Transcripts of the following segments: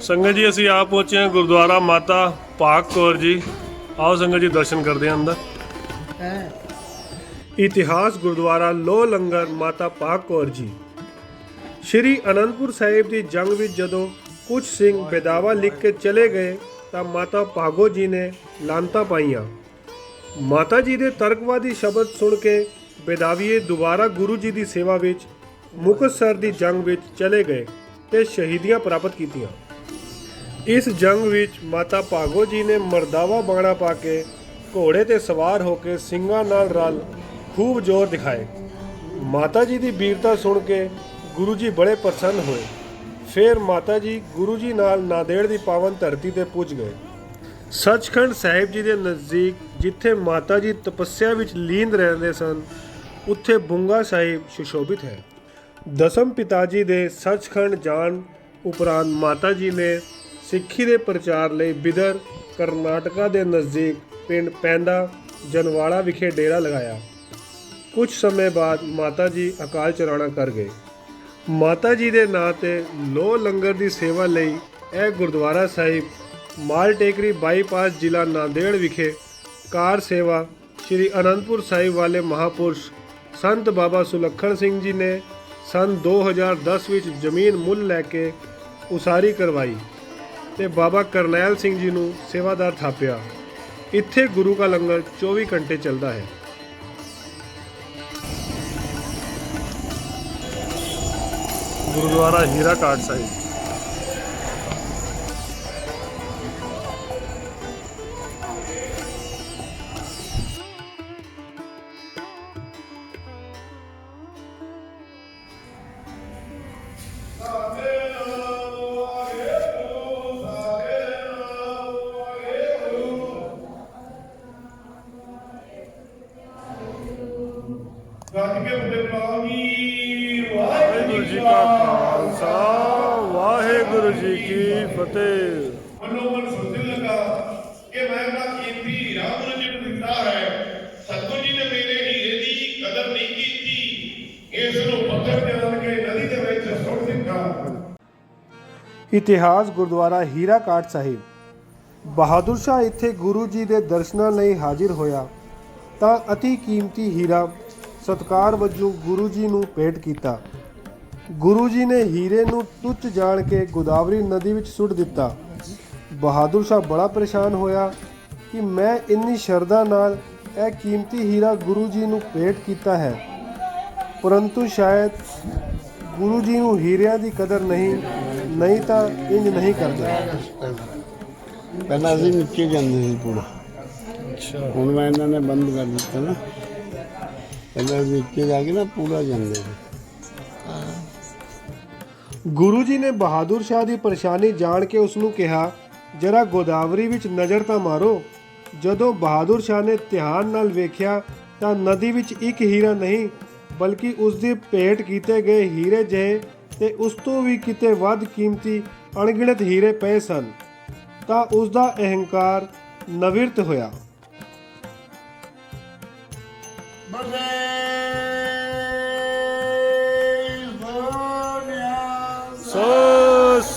ਸੰਗਤ ਜੀ ਅਸੀਂ ਆ ਪਹੁੰਚੇ ਹਾਂ ਗੁਰਦੁਆਰਾ ਮਾਤਾ ਪਾਕ ਕੌਰ ਜੀ। ਆਓ ਸੰਗਤ ਜੀ ਦਰਸ਼ਨ ਕਰਦੇ ਹਾਂ ਅੰਦਰ। ਇਤਿਹਾਸ ਗੁਰਦੁਆਰਾ ਲੋ ਲੰਗਰ ਮਾਤਾ ਪਾਕ ਕੌਰ ਜੀ। ਸ਼੍ਰੀ ਅਨੰਦਪੁਰ ਸਾਹਿਬ ਦੀ ਜੰਗ ਵਿੱਚ ਜਦੋਂ ਕੁਝ ਸਿੰਘ ਬੇਦਾਵਾ ਲਿਖ ਕੇ ਚਲੇ ਗਏ ਤਾਂ ਮਾਤਾ ਭਾਗੋ ਜੀ ਨੇ ਲਾਂਤਾ ਪਾਈਆਂ। ਮਾਤਾ ਜੀ ਦੇ ਤਰਕਵਾਦੀ ਸ਼ਬਦ ਸੁਣ ਕੇ ਬੇਦਾਵੀਏ ਦੁਬਾਰਾ ਗੁਰੂ ਜੀ ਦੀ ਸੇਵਾ ਵਿੱਚ ਮੁਕਤਸਰ ਦੀ ਜੰਗ ਵਿੱਚ ਚਲੇ ਗਏ ਤੇ ਸ਼ਹੀਦੀਆਂ ਪ੍ਰਾਪਤ ਕੀਤੀਆਂ। ਇਸ ਜੰਗ ਵਿੱਚ ਮਾਤਾ ਭਾਗੋ ਜੀ ਨੇ ਮਰਦਾਵਾ ਬਾਣਾ ਪਾ ਕੇ ਘੋੜੇ ਤੇ ਸਵਾਰ ਹੋ ਕੇ ਸਿੰਘਾਂ ਨਾਲ ਰਲ ਖੂਬ ਜ਼ੋਰ ਦਿਖਾਏ। ਮਾਤਾ ਜੀ ਦੀ ਵੀਰਤਾ ਸੁਣ ਕੇ ਗੁਰੂ ਜੀ ਬੜੇ ਪ੍ਰਸੰਨ ਹੋਏ। ਫਿਰ ਮਾਤਾ ਜੀ ਗੁਰੂ ਜੀ ਨਾਲ ਨਾਦੇੜ ਦੀ ਪਾਵਨ ਧਰਤੀ ਤੇ ਪੁੱਜ ਗਏ। ਸੱਚਖੰਡ ਸਾਹਿਬ ਜੀ ਦੇ ਨਜ਼ਦੀਕ ਜਿੱਥੇ ਮਾਤਾ ਜੀ ਤਪੱਸਿਆ ਵਿੱਚ ਲੀਨ ਰਹਿੰਦੇ ਸਨ, ਉੱਥੇ ਬੁੰਗਾ ਸਾਹਿਬ ਸੁਸ਼ੋਭਿਤ ਹੈ। ਦਸਮ ਪਿਤਾ ਜੀ ਦੇ ਸੱਚਖੰਡ ਜਾਣ ਉਪਰੰਤ ਮਾਤਾ ਜੀ ਨੇ ਸਿੱਖੀ ਦੇ ਪ੍ਰਚਾਰ ਲਈ ਬਿਦਰ ਕਰਨਾਟਕਾ ਦੇ ਨਜ਼ਦੀਕ ਪਿੰਡ ਪੈਂਦਾ, ਜਨਵਾੜਾ ਵਿਖੇ ਡੇਰਾ ਲਗਾਇਆ। ਕੁਝ ਸਮੇਂ ਬਾਅਦ ਮਾਤਾ ਜੀ ਅਕਾਲ ਚਲਾਣਾ ਕਰ ਗਏ। ਮਾਤਾ ਜੀ ਦੇ ਨਾਂ ਤੇ ਲੋ ਲੰਗਰ ਦੀ ਸੇਵਾ ਲਈ ਇਹ ਗੁਰਦੁਆਰਾ ਸਾਹਿਬ, ਮਾਲ ਟੇਕਰੀ ਬਾਈਪਾਸ ਜ਼ਿਲ੍ਹਾ ਨਾਂਦੇੜ ਵਿਖੇ ਕਾਰ ਸੇਵਾ ਸ੍ਰੀ ਅਨੰਦਪੁਰ ਸਾਹਿਬ ਵਾਲੇ ਮਹਾਪੁਰਸ਼ ਸੰਤ ਬਾਬਾ ਸੁਲੱਖਣ ਸਿੰਘ ਜੀ ਨੇ ਸਨ 2010 ਵਿੱਚ ਜ਼ਮੀਨ ਮੁੱਲ ਲੈ ਕੇ ਉਸਾਰੀ ਕਰਵਾਈ। ਤੇ ਬਾਬਾ ਕਰਨੈਲ ਸਿੰਘ ਜੀ ਨੂੰ ਸੇਵਾਦਾਰ ਥਾਪਿਆ। ਇੱਥੇ ਗੁਰੂ ਕਾ ਲੰਗਰ 24 ਘੰਟੇ ਚੱਲਦਾ ਹੈ। ਗੁਰਦੁਆਰਾ ਹੀਰਾ ਕਾਟ ਸਾਹਿਬ। ਕੀ ਫਤਿਹ। ਮਨੋ ਮਨ ਸੋਚਣ ਲੱਗਾ ਕਿ ਮੈਂ ਆਪਣਾ ਕੀਮਤੀ ਹੀਰਾ ਗੁਰੂ ਜੀ ਨੂੰ ਦਿੱਤਾ ਹੈ। ਸਤਗੁਰੂ ਜੀ ਨੇ ਮੇਰੇ ਹੀਰੇ ਦੀ ਕਦਰ ਨਹੀਂ ਕੀਤੀ। ਇਸ ਨੂੰ ਪੱਥਰ ਜਾਣ ਕੇ ਨਦੀ ਦੇ ਵਿੱਚ ਸੁੱਟ ਦਿੱਤਾ। ਇਤਿਹਾਸ ਗੁਰਦੁਆਰਾ ਹੀਰਾ ਕਾਟ ਸਾਹਿਬ। ਬਹਾਦਰ ਸ਼ਾਹ ਇੱਥੇ ਗੁਰੂ ਜੀ ਦੇ ਦਰਸ਼ਨਾਂ ਲਈ ਹਾਜ਼ਰ ਹੋਇਆ ਤਾਂ ਅਤੀ ਕੀਮਤੀ ਹੀਰਾ ਸਤਕਾਰ ਵਜੋਂ ਗੁਰੂ ਜੀ ਨੂੰ ਭੇਟ ਕੀਤਾ। ਗੁਰੂ ਜੀ ਨੇ ਹੀਰੇ ਨੂੰ ਟੁੱਟ ਜਾਣ ਕੇ ਗੋਦਾਵਰੀ ਨਦੀ ਵਿੱਚ ਸੁੱਟ ਦਿੱਤਾ। ਬਹਾਦਰ ਸ਼ਾਹ ਬੜਾ ਪਰੇਸ਼ਾਨ ਹੋਇਆ ਕਿ ਮੈਂ ਇੰਨੀ ਸ਼ਰਧਾ ਨਾਲ ਇਹ ਕੀਮਤੀ ਹੀਰਾ ਗੁਰੂ ਜੀ ਨੂੰ ਭੇਟ ਕੀਤਾ ਹੈ। ਪਰੰਤੂ ਸ਼ਾਇਦ ਗੁਰੂ ਜੀ ਨੂੰ ਹੀਰਿਆਂ ਦੀ ਕਦਰ ਨਹੀਂ ਨਹੀਂ ਤਾਂ ਇੰਜ ਨਹੀਂ ਕਰਦੇ। ਪਹਿਲਾਂ ਅਸੀਂ ਨੀਚੇ ਜਾਂਦੇ ਸੀ ਪੂਰਾ ਅੱਛਾ। ਹੁਣ ਮੈਂ ਇਹਨਾਂ ਨੇ ਬੰਦ ਕਰ ਦਿੱਤਾ ਨਾ। ਪਹਿਲਾਂ ਅਸੀਂ ਨੀਚੇ ਜਾ ਕੇ ਨਾ ਪੂਰਾ ਜਾਂਦੇ ਸੀ। ਗੁਰੂ ਜੀ ਨੇ ਬਹਾਦਰ ਸ਼ਾਹ ਦੀ ਪਰੇਸ਼ਾਨੀ ਜਾਣ ਕੇ ਉਸ ਨੂੰ ਕਿਹਾ, ਜਰਾ ਗੋਦਾਵਰੀ ਵਿੱਚ ਨਜ਼ਰ ਤਾਂ ਮਾਰੋ। ਜਦੋਂ ਬਹਾਦਰ ਸ਼ਾਹ ਨੇ ਧਿਆਨ ਨਾਲ ਵੇਖਿਆ, ਤਾਂ ਨਦੀ ਵਿੱਚ ਇੱਕ ਹੀਰਾ ਨਹੀਂ, ਬਲਕਿ ਉਸ ਦੇ ਭੇਟ ਕੀਤੇ ਗਏ ਹੀਰੇ ਜਿਹੇ ਤੇ ਉਸ ਤੋਂ ਵੀ ਕਿਤੇ ਵੱਧ ਕੀਮਤੀ ਅਣਗਿਣਤ ਹੀਰੇ ਪਏ ਸਨ। ਤਾਂ ਉਸ ਦਾ ਅਹੰਕਾਰ ਨਵਿਰਤ ਹੋਇਆ। ਸਤਿ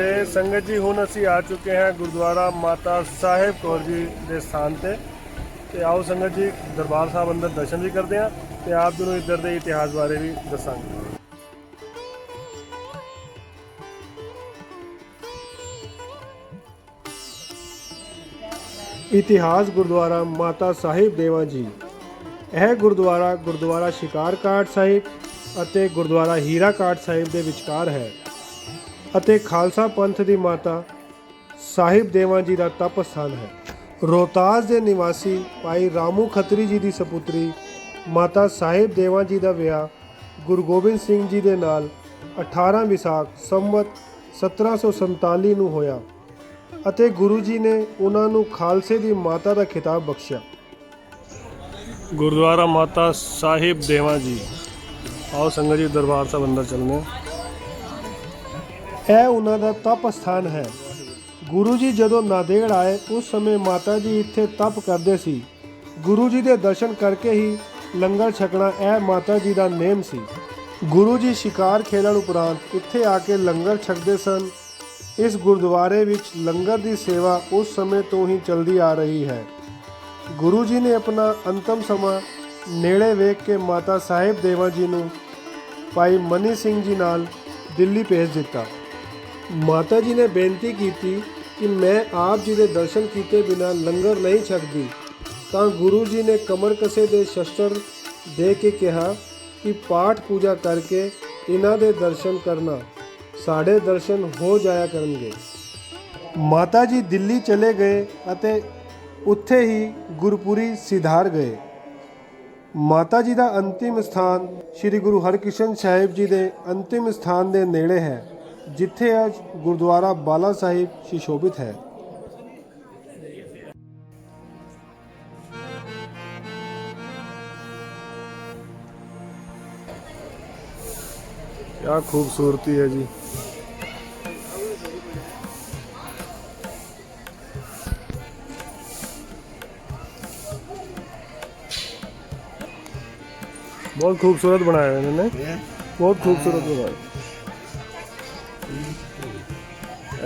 ਤੇ ਸੰਗਤ ਜੀ, ਹੁਣ ਅਸੀਂ ਆ ਚੁੱਕੇ ਹਾਂ ਗੁਰਦੁਆਰਾ ਮਾਤਾ ਸਾਹਿਬ ਕੌਰ ਜੀ ਦੇ ਸਥਾਨ ਤੇ। ਤੇ ਆਓ ਸੰਗਤ ਜੀ, ਦਰਬਾਰ ਸਾਹਿਬ ਅੰਦਰ ਦਰਸ਼ਨ ਵੀ ਕਰਦੇ ਹਾਂ ਤੇ ਆਪ ਜੀ ਨੂੰ ਇੱਧਰ ਦੇ ਇਤਿਹਾਸ ਬਾਰੇ ਵੀ ਦੱਸਾਂਗੇ। ਇਤਿਹਾਸ ਗੁਰਦੁਆਰਾ ਮਾਤਾ ਸਾਹਿਬ ਦੇਵਾ ਜੀ। ਇਹ ਗੁਰਦੁਆਰਾ ਗੁਰਦੁਆਰਾ ਸ਼ਿਕਾਰ ਸ਼ਿਕਾਰਕਾਟ ਸਾਹਿਬ ਅਤੇ ਗੁਰਦੁਆਰਾ ਹੀਰਾ ਕਾਟ ਸਾਹਿਬ ਦੇ ਵਿਚਕਾਰ ਹੈ। ਅਤੇ ਖਾਲਸਾ ਪੰਥ ਦੀ ਮਾਤਾ ਸਾਹਿਬ ਦੇਵਾਂ ਜੀ ਦਾ ਤਪ ਸਥਾਨ ਹੈ। ਰੋਹਤਾਸ ਦੇ ਨਿਵਾਸੀ ਭਾਈ ਰਾਮੂ ਖੱਤਰੀ ਜੀ ਦੀ ਸਪੁੱਤਰੀ ਮਾਤਾ ਸਾਹਿਬ ਦੇਵਾਂ ਜੀ ਦਾ ਵਿਆਹ ਗੁਰੂ ਗੋਬਿੰਦ ਸਿੰਘ ਜੀ ਦੇ ਨਾਲ 18 ਵਿਸਾਖ ਸੰਵਤ 1747 ਨੂੰ ਹੋਇਆ ਅਤੇ ਗੁਰੂ ਜੀ ਨੇ ਉਹਨਾਂ ਨੂੰ ਖਾਲਸੇ ਦੀ ਮਾਤਾ ਦਾ ਖਿਤਾਬ ਬਖਸ਼ਿਆ। ਗੁਰਦੁਆਰਾ ਮਾਤਾ ਸਾਹਿਬ ਦੇਵਾ ਜੀ। ਆਓ ਸੰਗਤ ਜੀ ਦਰਬਾਰ ਸਾਹਿਬ ਅੰਦਰ ਚੱਲਦੇ ਹਾਂ। ਇਹ ਉਹਨਾਂ ਦਾ ਤਪ ਸਥਾਨ ਹੈ। ਗੁਰੂ ਜੀ ਜਦੋਂ ਨਾਂਦੇੜ ਆਏ, ਉਸ ਸਮੇਂ ਮਾਤਾ ਜੀ ਇੱਥੇ ਤਪ ਕਰਦੇ ਸੀ। ਗੁਰੂ ਜੀ ਦੇ ਦਰਸ਼ਨ ਕਰਕੇ ਹੀ ਲੰਗਰ ਛਕਣਾ ਇਹ ਮਾਤਾ ਜੀ ਦਾ ਨੇਮ ਸੀ। ਗੁਰੂ ਜੀ ਸ਼ਿਕਾਰ ਖੇਲਣ ਉਪਰੰਤ ਇੱਥੇ ਆ ਕੇ ਲੰਗਰ ਛਕਦੇ ਸਨ। ਇਸ ਗੁਰਦੁਆਰੇ ਵਿੱਚ ਲੰਗਰ ਦੀ ਸੇਵਾ ਉਸ ਸਮੇਂ ਤੋਂ ਹੀ ਚੱਲਦੀ ਆ ਰਹੀ ਹੈ। ਗੁਰੂ ਜੀ ਨੇ ਆਪਣਾ ਅੰਤਮ ਸਮਾਂ ਨੇੜੇ ਵੇਖ ਕੇ ਮਾਤਾ ਸਾਹਿਬ ਦੇਵਾ ਜੀ ਨੂੰ ਭਾਈ ਮਨੀ ਸਿੰਘ ਜੀ ਨਾਲ ਦਿੱਲੀ ਭੇਜ ਦਿੱਤਾ। ਮਾਤਾ ਜੀ ਨੇ ਬੇਨਤੀ ਕੀਤੀ ਕਿ ਮੈਂ ਆਪ ਜੀ ਦੇ ਦਰਸ਼ਨ ਕੀਤੇ ਬਿਨਾ ਲੰਗਰ ਨਹੀਂ ਛਕਦੀ। ਤਾਂ ਗੁਰੂ ਜੀ ਨੇ ਕਮਰ ਕਸੇ ਦੇ ਸ਼ਸਤਰ ਦੇ ਕੇ ਕਿਹਾ ਕਿ ਪਾਠ ਪੂਜਾ ਕਰਕੇ ਇਹਨਾਂ ਦੇ ਦਰਸ਼ਨ ਕਰਨਾ। ਸਾਡੇ ਦਰਸ਼ਨ ਹੋ ਜਾਇਆ ਕਰਨਗੇ। ਮਾਤਾ ਜੀ ਦਿੱਲੀ ਚਲੇ ਗਏ ਅਤੇ ਉੱਥੇ ਹੀ ਗੁਰਪੁਰੀ ਸਿਧਾਰ ਗਏ। ਮਾਤਾ ਜੀ ਦਾ ਅੰਤਿਮ ਸਥਾਨ ਸ੍ਰੀ ਗੁਰੂ ਹਰਕ੍ਰਿਸ਼ਨ ਸਾਹਿਬ ਜੀ ਦੇ ਅੰਤਿਮ ਸਥਾਨ ਦੇ ਨੇੜੇ ਹੈ। ਜਿੱਥੇ ਅੱਜ ਗੁਰਦੁਆਰਾ ਬਾਲਾ ਸਾਹਿਬ ਸ਼ਿਸ਼ੋਭਿਤ ਹੈ क्या खूबसूरती है जी बहुत खूबसूरत बनाया है इन्होंने बहुत खूबसूरत बनाया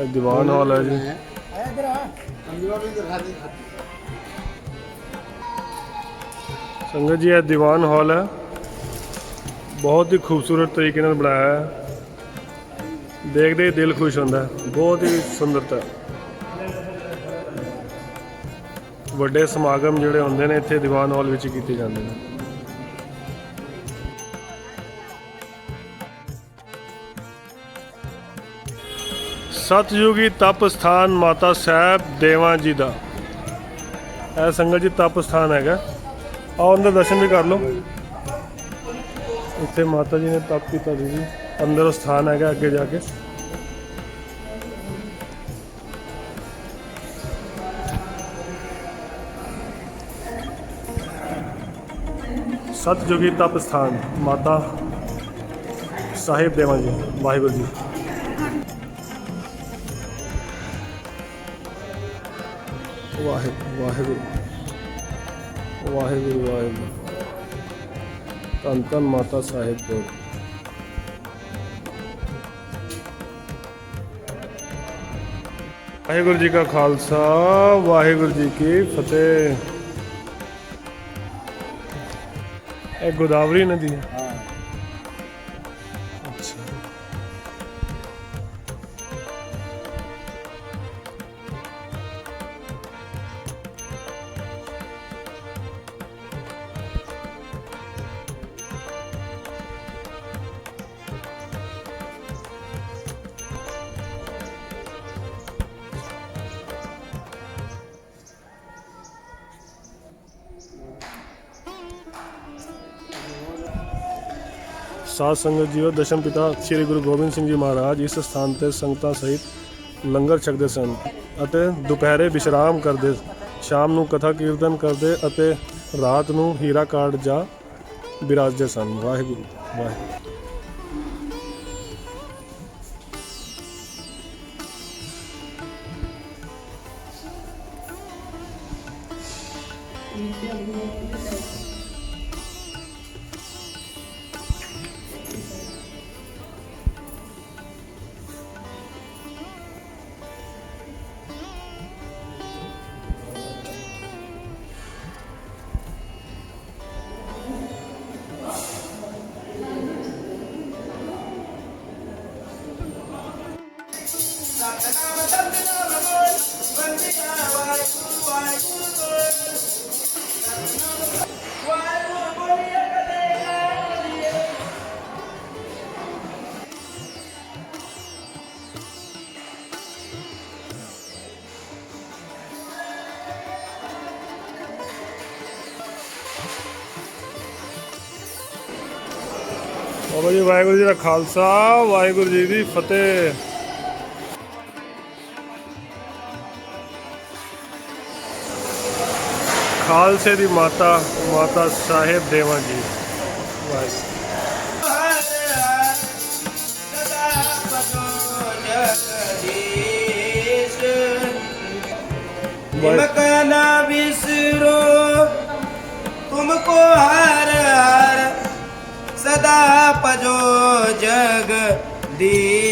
ਦੀਵਾਨ ਹਾਲ ਹੈ ਜੀ। ਸੰਗਤ ਜੀ, ਇਹ ਦੀਵਾਨ ਹਾਲ ਹੈ। ਬਹੁਤ ਹੀ ਖੂਬਸੂਰਤ ਤਰੀਕੇ ਨਾਲ ਬਣਾਇਆ ਹੈ। ਦੇਖਦੇ ਹੀ ਦਿਲ ਖੁਸ਼ ਹੁੰਦਾ ਬਹੁਤ ਹੀ ਸੁੰਦਰਤਾ ਵੱਡੇ ਸਮਾਗਮ ਜਿਹੜੇ ਹੁੰਦੇ ਨੇ, ਇੱਥੇ ਦੀਵਾਨ ਹਾਲ ਵਿੱਚ ਕੀਤੇ ਜਾਂਦੇ ਨੇ। ਸਤਯੁਗੀ ਤਪ ਸਥਾਨ ਮਾਤਾ ਸਾਹਿਬ ਦੇਵਾਂ ਜੀ ਦਾ ਇਹ ਸੰਗਤ ਜੀ ਤਪ ਸਥਾਨ ਹੈਗਾ ਆਓ ਅੰਦਰ ਦਰਸ਼ਨ ਵੀ ਕਰ ਲਓ ਇੱਥੇ ਮਾਤਾ ਜੀ ਨੇ ਤਪ ਕੀਤਾ ਸੀ ਜੀ ਅੰਦਰ ਸਥਾਨ ਹੈਗਾ ਅੱਗੇ ਜਾ ਕੇ ਸਤਜੁਗੀ ਤਪ ਸਥਾਨ ਮਾਤਾ ਸਾਹਿਬ ਦੇਵਾਂ ਜੀ ਵਾਹਿਗੁਰੂ ਜੀ ਵਾਹਿਗੁਰੂ ਵਾਹਿਗੁਰੂ। ਵਾਹਿਗੁਰੂ ਵਾਹਿਗੁਰੂ। ਧੰਨ ਧੰਨ ਮਾਤਾ ਸਾਹਿਬ ਕੋਲ ਵਾਹਿਗੁਰੂ ਜੀ ਕਾ ਖਾਲਸਾ ਵਾਹਿਗੁਰੂ ਜੀ ਕੀ ਫਤਿਹ। ਇਹ ਗੋਦਾਵਰੀ ਨਦੀ ਹੈ। ਅੱਛਾ। ਸਾਧ ਸੰਗਤ ਜੀਓ, ਦਸ਼ਮ ਪਿਤਾ ਸ੍ਰੀ ਗੁਰੂ ਗੋਬਿੰਦ ਸਿੰਘ ਜੀ ਮਹਾਰਾਜ ਇਸ ਸਥਾਨ ਤੇ ਸੰਗਤਾਂ ਸਹਿਤ ਲੰਗਰ ਛਕਦੇ ਸਨ ਅਤੇ ਦੁਪਹਿਰੇ ਵਿਸ਼ਰਾਮ ਕਰਦੇ, ਸ਼ਾਮ ਨੂੰ ਕਥਾ ਕੀਰਤਨ ਕਰਦੇ ਅਤੇ ਰਾਤ ਨੂੰ ਹੀਰਾ ਕਾਰਡ ਜਾ ਬਿਰਾਜਦੇ ਸਨ। ਵਾਹਿਗੁਰੂ ਵਾਹਿਗੁਰੂ। ਬਾਬਾ ਜੀ ਵਾਹਿਗੁਰੂ ਜੀ ਦਾ ਖਾਲਸਾ ਵਾਹਿਗੁਰੂ ਜੀ ਦੀ ਫਤਿਹ। ਖਾਲਸੇ ਦੀ ਮਾਤਾ ਮਾਤਾ ਸਾਹਿਬ ਦੇਵਾ ਜੀ। ਵਾਹਿਗੁਰੂ। Bye. सदा पजो जग दी